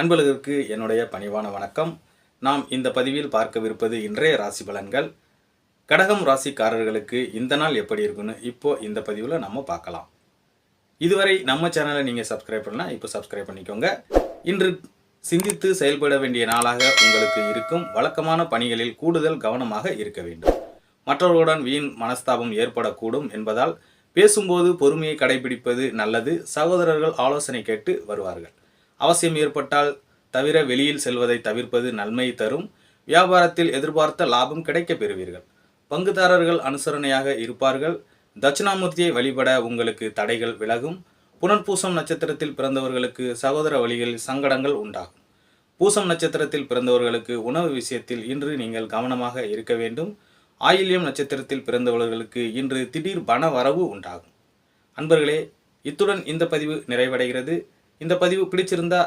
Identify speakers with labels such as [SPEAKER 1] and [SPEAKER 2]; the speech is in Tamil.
[SPEAKER 1] அன்பழகிற்கு என்னுடைய பணிவான வணக்கம். நாம் இந்த பதிவில் பார்க்கவிருப்பது இன்றைய ராசி பலன்கள். கடகம் ராசிக்காரர்களுக்கு இந்த நாள் எப்படி இருக்குன்னு இப்போ இந்த பதிவில் நம்ம பார்க்கலாம். இதுவரை நம்ம சேனலை நீங்கள் சப்ஸ்கிரைப் பண்ணலாம் இப்போ சப்ஸ்கிரைப் பண்ணிக்கோங்க. இன்று சிந்தித்து செயல்பட வேண்டிய நாளாக உங்களுக்கு இருக்கும். வழக்கமான பணிகளில் கூடுதல் கவனமாக இருக்க வேண்டும். மற்றவர்களுடன் வீண் மனஸ்தாபம் ஏற்படக்கூடும் என்பதால் பேசும்போது பொறுமையை கடைபிடிப்பது நல்லது. சகோதரர்கள் ஆலோசனை கேட்டு வருவார்கள். அவசியம் ஏற்பட்டால் தவிர வெளியில் செல்வதை தவிர்ப்பது நன்மை தரும். வியாபாரத்தில் எதிர்பார்த்த லாபம் கிடைக்கப் பெறுவீர்கள். பங்குதாரர்கள் அனுசரணையாக இருப்பார்கள். தட்சிணாமூர்த்தியை வழிபட உங்களுக்கு தடைகள் விலகும். புனர்பூசம் நட்சத்திரத்தில் பிறந்தவர்களுக்கு சகோதர வழிகளில் சங்கடங்கள் உண்டாகும். பூசம் நட்சத்திரத்தில் பிறந்தவர்களுக்கு உணவு விஷயத்தில் இன்று நீங்கள் கவனமாக இருக்க வேண்டும். ஆயில்யம் நட்சத்திரத்தில் பிறந்தவர்களுக்கு இன்று திடீர் பண வரவு உண்டாகும். அன்பர்களே இத்துடன் இந்த பதிவு நிறைவடைகிறது. இந்த பதிவு பிடிச்சிருந்தா